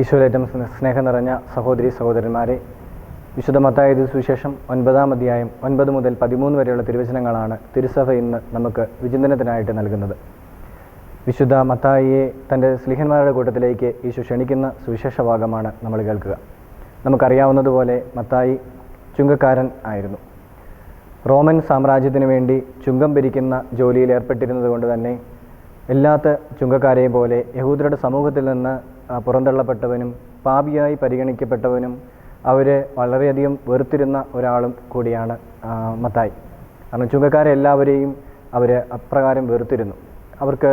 ഈശോയിലേറ്റം സ്നേഹം നിറഞ്ഞ സഹോദരി സഹോദരന്മാരെ വിശുദ്ധ മത്തായത് സുവിശേഷം ഒൻപതാം അധ്യായം ഒൻപത് മുതൽ പതിമൂന്ന് വരെയുള്ള തിരുവചനങ്ങളാണ് തിരുസഭ ഇന്ന് നമുക്ക് വിചിന്തനത്തിനായിട്ട് നൽകുന്നത്. വിശുദ്ധ മത്തായിയെ തന്റെ സ്ലിഹന്മാരുടെ കൂട്ടത്തിലേക്ക് ഈശോ ക്ഷണിക്കുന്ന സുവിശേഷ ഭാഗമാണ് നമ്മൾ കേൾക്കുക. നമുക്കറിയാവുന്നതുപോലെ മത്തായി ചുങ്കക്കാരൻ ആയിരുന്നു. റോമൻ സാമ്രാജ്യത്തിന് വേണ്ടി ചുങ്കം പിരിക്കുന്ന ജോലിയിൽ ഏർപ്പെട്ടിരുന്നത് കൊണ്ട് തന്നെ എല്ലാത്ത ചുങ്കക്കാരെയും പോലെ യഹൂദരുടെ സമൂഹത്തിൽ നിന്ന് പുറന്തള്ളപ്പെട്ടവനും പാപിയായി പരിഗണിക്കപ്പെട്ടവനും അവരെ വളരെയധികം വെറുത്തിരുന്ന ഒരാളും കൂടിയാണ് മത്തായി. കാരണം ചുങ്കക്കാരെല്ലാവരെയും അവർ അപ്രകാരം വെറുത്തിരുന്നു. അവർക്ക്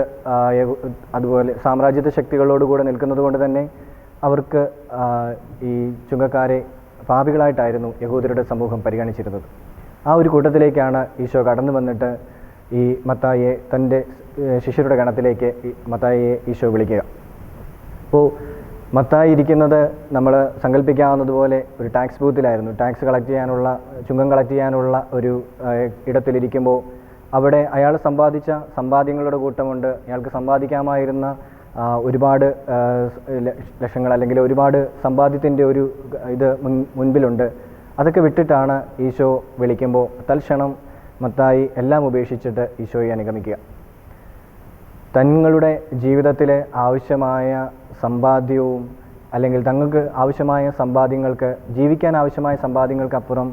അതുപോലെ സാമ്രാജ്യത്വ ശക്തികളോടുകൂടെ നിൽക്കുന്നത് കൊണ്ട് തന്നെ അവർക്ക് ഈ ചുങ്കക്കാരെ പാപികളായിട്ടായിരുന്നു യഹൂദരുടെ സമൂഹം പരിഗണിച്ചിരുന്നത്. ആ ഒരു കൂട്ടത്തിലേക്കാണ് ഈശോ കടന്നു വന്നിട്ട് ഈ മത്തായിയെ തന്റെ ശിഷ്യരുടെ ഗണത്തിലേക്ക് മത്തായിയെ ഈശോ വിളിക്കുക. അപ്പോൾ മത്തായി ഇരിക്കുന്നത് നമ്മൾ സങ്കല്പിക്കാവുന്നതുപോലെ ഒരു ടാക്സ് ബൂത്തിലായിരുന്നു ടാക്സ് കളക്ട് ചെയ്യാനുള്ള ചുങ്കം കളക്ട് ചെയ്യാനുള്ള ഒരു ഇടത്തിലിരിക്കുമ്പോൾ അവിടെ അയാൾ സമ്പാദിച്ച സമ്പാദ്യങ്ങളുടെ കൂട്ടമുണ്ട്. അയാൾക്ക് സമ്പാദിക്കാമായിരുന്ന ഒരുപാട് ലക്ഷങ്ങൾ അല്ലെങ്കിൽ ഒരുപാട് സമ്പാദ്യത്തിന്റെ ഒരു ഇത് മുൻ- മുൻപിലുണ്ട്. അതൊക്കെ വിട്ടിട്ടാണ് ഈശോ വിളിക്കുമ്പോൾ തൽക്ഷണം മത്തായി എല്ലാം ഉപേക്ഷിച്ചിട്ട് ഈശോയെ അനുഗമിക്കുക. തങ്ങളുടെ ജീവിതത്തിലെ ആവശ്യമായ സമ്പാദ്യവും അല്ലെങ്കിൽ തങ്ങൾക്ക് ആവശ്യമായ സമ്പാദ്യങ്ങൾക്ക് ജീവിക്കാൻ ആവശ്യമായ സമ്പാദ്യങ്ങൾക്കപ്പുറം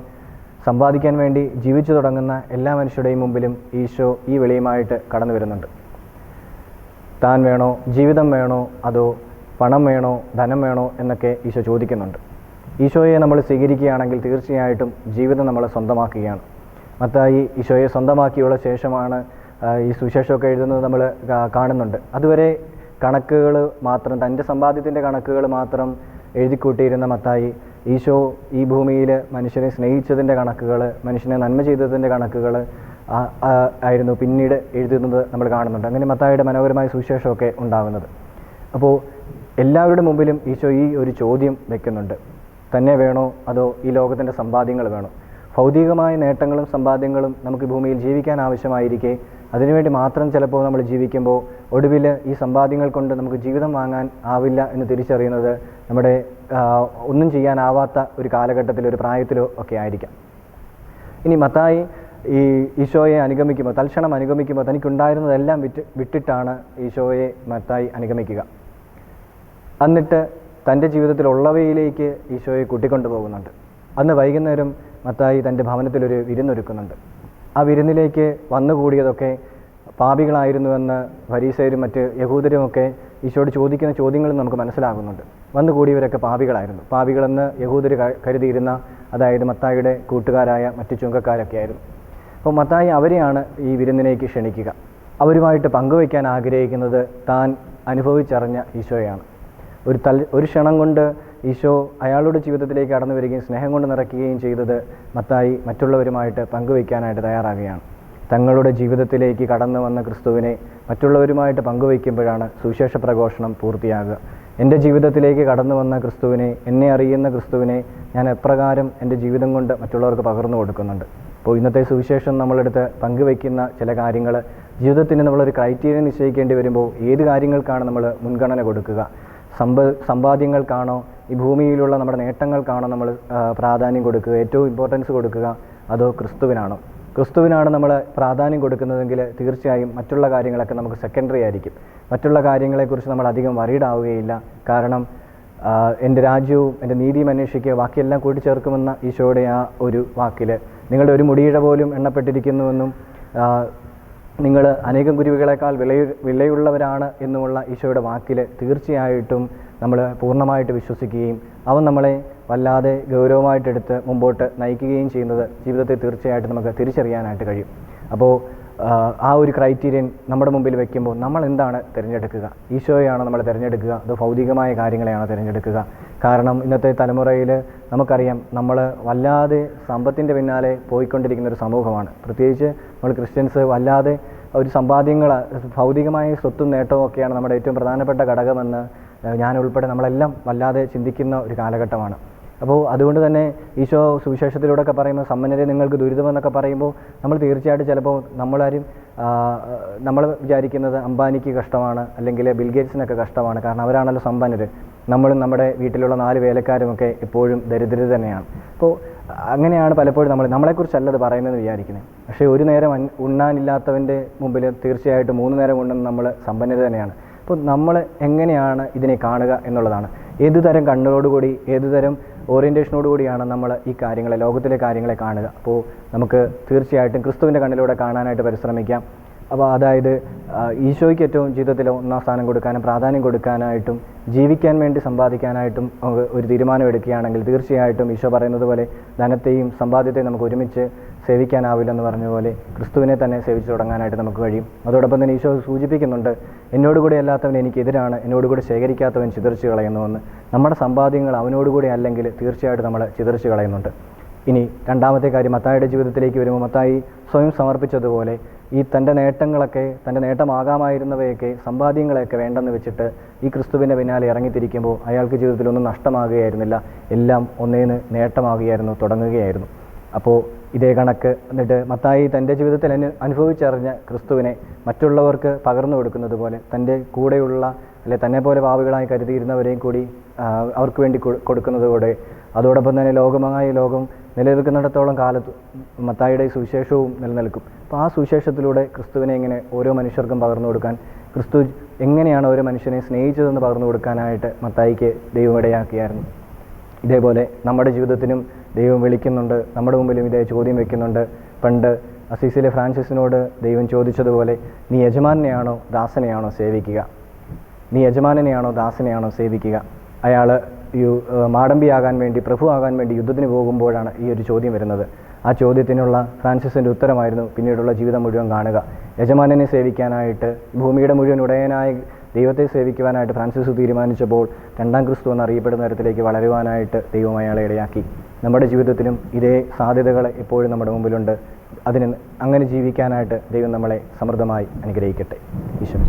സമ്പാദിക്കാൻ വേണ്ടി ജീവിച്ചു തുടങ്ങുന്ന എല്ലാ മനുഷ്യരുടെയും മുമ്പിലും ഈശോ ഈ വെളിയുമായിട്ട് കടന്നു വരുന്നുണ്ട്. താൻ വേണോ ജീവിതം വേണോ അതോ പണം വേണോ ധനം വേണോ എന്നൊക്കെ ഈശോ ചോദിക്കുന്നുണ്ട്. ഈശോയെ നമ്മൾ സ്വീകരിക്കുകയാണെങ്കിൽ തീർച്ചയായിട്ടും ജീവിതം നമ്മളെ സ്വന്തമാക്കുകയാണ്. മത്തായി ഈശോയെ സ്വന്തമാക്കിയുള്ള ശേഷമാണ് ഈ സുവിശേഷമൊക്കെ എഴുതുന്നത് നമ്മൾ കാണുന്നുണ്ട്. അതുവരെ കണക്കുകൾ മാത്രം തന്റെ സമ്പാദ്യത്തിന്റെ കണക്കുകൾ മാത്രം എഴുതിക്കൂട്ടിയിരുന്ന മത്തായി ഈശോ ഈ ഭൂമിയിൽ മനുഷ്യനെ സ്നേഹിച്ചതിന്റെ കണക്കുകൾ മനുഷ്യനെ നന്മ ചെയ്തതിന്റെ കണക്കുകൾ ആയിരുന്നു പിന്നീട് എഴുതുന്നത് നമ്മൾ കാണുന്നുണ്ട്. അങ്ങനെ മത്തായിയുടെ മനോഹരമായ സുവിശേഷമൊക്കെ ഉണ്ടാകുന്നത്. അപ്പോൾ എല്ലാവരുടെ മുമ്പിലും ഈശോ ഈ ഒരു ചോദ്യം വെക്കുന്നുണ്ട്. തന്നെ വേണോ അതോ ഈ ലോകത്തിന്റെ സമ്പാദ്യങ്ങൾ വേണോ? ഭൗതികമായ നേട്ടങ്ങളും സമ്പാദ്യങ്ങളും നമുക്ക് ഭൂമിയിൽ ജീവിക്കാൻ ആവശ്യമായിരിക്കെ. അതിനുവേണ്ടി മാത്രം ചിലപ്പോൾ നമ്മൾ ജീവിക്കുമ്പോൾ ഒടുവിൽ ഈ സമ്പാദ്യങ്ങൾ കൊണ്ട് നമുക്ക് ജീവിതം വാങ്ങാൻ ആവില്ല എന്ന് തിരിച്ചറിയുന്നത് നമ്മുടെ ഒന്നും ചെയ്യാനാവാത്ത ഒരു കാലഘട്ടത്തിലോ ഒരു പ്രായത്തിലോ ഒക്കെ ആയിരിക്കാം. ഇനി മത്തായി ഈ ഈശോയെ അനുഗമിക്കുമ്പോൾ തൽക്ഷണം അനുഗമിക്കുമ്പോൾ തനിക്കുണ്ടായിരുന്നതെല്ലാം വിറ്റ് വിട്ടിട്ടാണ് ഈശോയെ മത്തായി അനുഗമിക്കുക. എന്നിട്ട് തന്റെ ജീവിതത്തിലുള്ളവയിലേക്ക് ഈശോയെ കൂട്ടിക്കൊണ്ടു പോകുന്നുണ്ട് അന്ന് വൈകുന്നേരം മത്തായി തന്റെ ഭവനത്തിലൊരു വിരുന്നൊരുക്കുന്നുണ്ട്. ആ വിരുന്നിലേക്ക് വന്നുകൂടിയതൊക്കെ പാപികളായിരുന്നുവെന്ന് ഫരീസയരും മറ്റ് യഹൂദരുമൊക്കെ ഈശോട് ചോദിക്കുന്ന ചോദ്യങ്ങളും നമുക്ക് മനസ്സിലാകുന്നുണ്ട്. വന്നുകൂടിയവരൊക്കെ പാപികളായിരുന്നു. പാപികളെന്ന് യഹൂദർ കരുതിയിരുന്ന അതായത് മത്തായിയുടെ കൂട്ടുകാരായ മറ്റ് ചുങ്കക്കാരൊക്കെ ആയിരുന്നു. അപ്പോൾ മത്തായി അവരെയാണ് ഈ വിരുന്നിലേക്ക് ക്ഷണിക്കുക. അവരുമായിട്ട് പങ്കുവയ്ക്കാൻ ആഗ്രഹിക്കുന്നത് താൻ അനുഭവിച്ചറിഞ്ഞ ഈശോയാണ്. ഒരു തൽ ഒരു ക്ഷണം കൊണ്ട് ഈശോ അയാളുടെ ജീവിതത്തിലേക്ക് കടന്നു വരികയും സ്നേഹം കൊണ്ട് നിറയ്ക്കുകയും ചെയ്തത് മത്തായി മറ്റുള്ളവരുമായിട്ട് പങ്കുവയ്ക്കാനായിട്ട് തയ്യാറാകുകയാണ് തങ്ങളുടെ ജീവിതത്തിലേക്ക് കടന്നു വന്ന ക്രിസ്തുവിനെ മറ്റുള്ളവരുമായിട്ട് പങ്കുവയ്ക്കുമ്പോഴാണ് സുവിശേഷ പ്രഘോഷണം പൂർത്തിയാകുക. എന്റെ ജീവിതത്തിലേക്ക് കടന്നു വന്ന ക്രിസ്തുവിനെ എന്നെ അറിയുന്ന ക്രിസ്തുവിനെ ഞാൻ എപ്രകാരം എന്റെ ജീവിതം കൊണ്ട് മറ്റുള്ളവർക്ക് പകർന്നു കൊടുക്കുന്നുണ്ട്. അപ്പോൾ ഇന്നത്തെ സുവിശേഷം നമ്മളെടുത്ത് പങ്കുവയ്ക്കുന്ന ചില കാര്യങ്ങൾ ജീവിതത്തിന് നമ്മളൊരു ക്രൈറ്റീരിയ നിശ്ചയിക്കേണ്ടി വരുമ്പോൾ ഏത് കാര്യങ്ങൾക്കാണ് നമ്മൾ മുൻഗണന കൊടുക്കുക? സമ്പ സമ്പാദ്യങ്ങൾക്കാണോ ഈ ഭൂമിയിലുള്ള നമ്മുടെ നേട്ടങ്ങൾക്കാണോ നമ്മൾ പ്രാധാന്യം കൊടുക്കുക ഏറ്റവും ഇമ്പോർട്ടൻസ് കൊടുക്കുക അതോ ക്രിസ്തുവിനാണോ? ക്രിസ്തുവിനാണ് നമ്മൾ പ്രാധാന്യം കൊടുക്കുന്നതെങ്കിൽ തീർച്ചയായും മറ്റുള്ള കാര്യങ്ങളൊക്കെ നമുക്ക് സെക്കൻഡറി ആയിരിക്കും. മറ്റുള്ള കാര്യങ്ങളെക്കുറിച്ച് നമ്മൾ അധികം വറീഡാവുകയില്ല കാരണം എന്റെ രാജ്യവും എന്റെ നീതിയും അന്വേഷിക്കുക ബാക്കിയെല്ലാം കൂട്ടിച്ചേർക്കുമെന്ന ഈശോയുടെ ആ ഒരു വാക്കിൽ നിങ്ങളുടെ ഒരു മുടിയിഴ പോലും എണ്ണപ്പെട്ടിരിക്കുന്നുവെന്നും നിങ്ങൾ അനേകം കുരുവികളെക്കാൾ വിലയു വിലയുള്ളവരാണ് എന്നുമുള്ള ഈശോയുടെ വാക്കിൽ തീർച്ചയായിട്ടും നമ്മൾ പൂർണമായിട്ട് വിശ്വസിക്കുകയും അവൻ നമ്മളെ വല്ലാതെ ഗൗരവമായിട്ടെടുത്ത് മുമ്പോട്ട് നയിക്കുകയും ചെയ്യുന്നത് ജീവിതത്തെ തീർച്ചയായിട്ടും നമുക്ക് തിരിച്ചറിയാനായിട്ട് കഴിയും. അപ്പോൾ ആ, ഒരു ക്രൈറ്റീരിയൻ നമ്മുടെ മുമ്പിൽ വെക്കുമ്പോൾ നമ്മൾ എന്താണ് തിരഞ്ഞെടുക്കുക? ഈശോയാണ് നമ്മൾ തിരഞ്ഞെടുക്കുക? അതോ ഭൗതികമായ കാര്യങ്ങളെയാണോ തിരഞ്ഞെടുക്കുക? കാരണം ഇന്നത്തെ തലമുറയിൽ നമുക്കറിയാം നമ്മൾ വല്ലാതെ സമ്പത്തിന്റെ പിന്നാലെ പോയിക്കൊണ്ടിരിക്കുന്ന ഒരു സമൂഹമാണ്. പ്രത്യേകിച്ച് നമ്മൾ ക്രിസ്ത്യൻസ് വല്ലാതെ ഒരു സമ്പാദ്യങ്ങൾ ഭൗതികമായ സ്വത്തും നേട്ടവും ഒക്കെയാണ് നമ്മുടെ ഏറ്റവും പ്രധാനപ്പെട്ട ഘടകമെന്ന് ഉൾപ്പെടെ നമ്മളെല്ലാം വല്ലാതെ ചിന്തിക്കുന്ന ഒരു കാലഘട്ടമാണ്. അപ്പോൾ അതുകൊണ്ട് തന്നെ ഈശോ സുവിശേഷത്തിലൂടെ ഒക്കെ പറയുമ്പോൾ സമ്പന്നരെ നിങ്ങൾക്ക് ദുരിതമെന്നൊക്കെ പറയുമ്പോൾ നമ്മൾ തീർച്ചയായിട്ടും ചിലപ്പോൾ നമ്മളാരും നമ്മൾ വിചാരിക്കുന്നത് അംബാനിക്ക് കഷ്ടമാണ് അല്ലെങ്കിൽ ബിൽഗേറ്റ്സിനൊക്കെ കഷ്ടമാണ്. കാരണം അവരാണല്ലോ സമ്പന്നർ നമ്മളും നമ്മുടെ വീട്ടിലുള്ള നാല് വേലക്കാരുമൊക്കെ എപ്പോഴും ദരിദ്രർ തന്നെയാണ്. അപ്പോൾ അങ്ങനെയാണ് പലപ്പോഴും നമ്മൾ നമ്മളെക്കുറിച്ചല്ല അത് പറയുന്നതെന്ന് വിചാരിക്കുന്നത്. പക്ഷേ ഒരു നേരം ഉണ്ണാനില്ലാത്തവന്റെ മുമ്പിൽ തീർച്ചയായിട്ടും മൂന്ന് നേരം ഉണ്ടെന്ന് നമ്മൾ സമ്പന്നത തന്നെയാണ്. അപ്പോൾ നമ്മൾ എങ്ങനെയാണ് ഇതിനെ കാണുക എന്നുള്ളതാണ്. ഏതു തരം കണ്ണുകളോടുകൂടി ഏതു തരം ഓറിയന്റേഷനോട് കൂടിയാണ് നമ്മൾ ഈ കാര്യങ്ങളെ ലോകത്തിലെ കാര്യങ്ങളെ കാണുക. അപ്പോൾ നമുക്ക് തീർച്ചയായിട്ടും ക്രിസ്തുവിന്റെ കണ്ണിലൂടെ കാണാനായിട്ട് പരിശ്രമിക്കാം. അപ്പോൾ അതായത് ഈശോയ്ക്ക് ഏറ്റവും ജീവിതത്തിൽ ഒന്നാം സ്ഥാനം കൊടുക്കാനും പ്രാധാന്യം കൊടുക്കാനായിട്ടും ജീവിക്കാൻ വേണ്ടി സമ്പാദിക്കാനായിട്ടും ഒരു തീരുമാനം എടുക്കുകയാണെങ്കിൽ തീർച്ചയായിട്ടും ഈശോ പറയുന്നത് പോലെ ധനത്തെയും സമ്പാദ്യത്തെയും നമുക്ക് ഒരുമിച്ച് സേവിക്കാനാവില്ലെന്ന് പറഞ്ഞ പോലെ ക്രിസ്തുവിനെ തന്നെ സേവിച്ചു തുടങ്ങാനായിട്ട് നമുക്ക് കഴിയും. അതോടൊപ്പം തന്നെ ഈശോ സൂചിപ്പിക്കുന്നുണ്ട് എന്നോടുകൂടി അല്ലാത്തവൻ എനിക്കെതിരാണ് എന്നോടുകൂടി ശേഖരിക്കാത്തവൻ ചിതറിച്ച് കളയുന്നുവെന്ന് നമ്മുടെ സമ്പാദ്യങ്ങൾ അവനോടുകൂടി അല്ലെങ്കിൽ തീർച്ചയായിട്ടും നമ്മൾ ചിതറിച്ച് കളയുന്നുണ്ട്. ഇനി രണ്ടാമത്തെ കാര്യം മത്തായിയുടെ ജീവിതത്തിലേക്ക് വരുമ്പോൾ മത്തായി സ്വയം സമർപ്പിച്ചതുപോലെ ഈ തന്റെ നേട്ടങ്ങളൊക്കെ തന്റെ നേട്ടമാകാമായിരുന്നവയൊക്കെ സമ്പാദ്യങ്ങളെയൊക്കെ വേണ്ടെന്ന് വെച്ചിട്ട് ഈ ക്രിസ്തുവിന്റെ പിന്നാലെ ഇറങ്ങിത്തിരിക്കുമ്പോൾ അയാൾക്ക് ജീവിതത്തിലൊന്നും നഷ്ടമാകുകയായിരുന്നില്ല. എല്ലാം ഒന്നേന്ന് നേട്ടമാകുകയായിരുന്നു തുടങ്ങുകയായിരുന്നു. അപ്പോൾ ഇതേ കണക്ക്. എന്നിട്ട് മത്തായി തന്റെ ജീവിതത്തിൽ അനു അനുഭവിച്ചറിഞ്ഞ ക്രിസ്തുവിനെ മറ്റുള്ളവർക്ക് പകർന്നു കൊടുക്കുന്നത് പോലെ തന്റെ കൂടെയുള്ള അല്ലെ തന്നെ പോലെ പാവികളായി കരുതിയിരുന്നവരെയും കൂടി അവർക്ക് വേണ്ടി കൊടുക്കുന്നതോടെ അതോടൊപ്പം തന്നെ ലോകമായ ലോകം നിലനിൽക്കുന്നിടത്തോളം കാലത്ത് മത്തായിയുടെ സുവിശേഷവും നിലനിൽക്കും. അപ്പോൾ ആ സുവിശേഷത്തിലൂടെ ക്രിസ്തുവിനെ എങ്ങനെ ഓരോ മനുഷ്യർക്കും പകർന്നു കൊടുക്കാൻ ക്രിസ്തു എങ്ങനെയാണ് ഓരോ മനുഷ്യനെ സ്നേഹിച്ചതെന്ന് പകർന്നു കൊടുക്കാനായിട്ട് മത്തായിക്ക് ദൈവം ഇടയാക്കിയായിരുന്നു. ഇതേപോലെ നമ്മുടെ ജീവിതത്തിനും ദൈവം വിളിക്കുന്നുണ്ട് നമ്മുടെ മുമ്പിലും ഇതേ ചോദ്യം വയ്ക്കുന്നുണ്ട് പണ്ട് അസീസിലെ ഫ്രാൻസിസിനോട് ദൈവം ചോദിച്ചതുപോലെ നീ യജമാനെയാണോ ദാസനെയാണോ സേവിക്കുക? നീ യജമാനെയാണോ ദാസനെയാണോ സേവിക്കുക? അയാൾ ഏഹ്, മാടമ്പിയാകാൻ വേണ്ടി പ്രഭു ആകാൻ വേണ്ടി യുദ്ധത്തിന് പോകുമ്പോഴാണ് ഈ ഒരു ചോദ്യം വരുന്നത്. ആ ചോദ്യത്തിനുള്ള ഫ്രാൻസിസിന്റെ ഉത്തരമായിരുന്നു പിന്നീടുള്ള ജീവിതം മുഴുവൻ കാണുക. യജമാനനെ സേവിക്കാനായിട്ട് ഭൂമിയുടെ മുഴുവൻ ഉടയനായ ദൈവത്തെ സേവിക്കുവാനായിട്ട് ഫ്രാൻസിസ് തീരുമാനിച്ചപ്പോൾ രണ്ടാം ക്രിസ്തു എന്നറിയപ്പെടുന്ന തരത്തിലേക്ക് വളരുവാനായിട്ട് ദൈവം അയാളെ ഇടയാക്കി. നമ്മുടെ ജീവിതത്തിലും ഇതേ സാധ്യതകൾ എപ്പോഴും നമ്മുടെ മുമ്പിലുണ്ട്. അതിന് അങ്ങനെ ജീവിക്കാനായിട്ട് ദൈവം നമ്മളെ സമൃദ്ധമായി അനുഗ്രഹിക്കട്ടെ. ഈശ്വര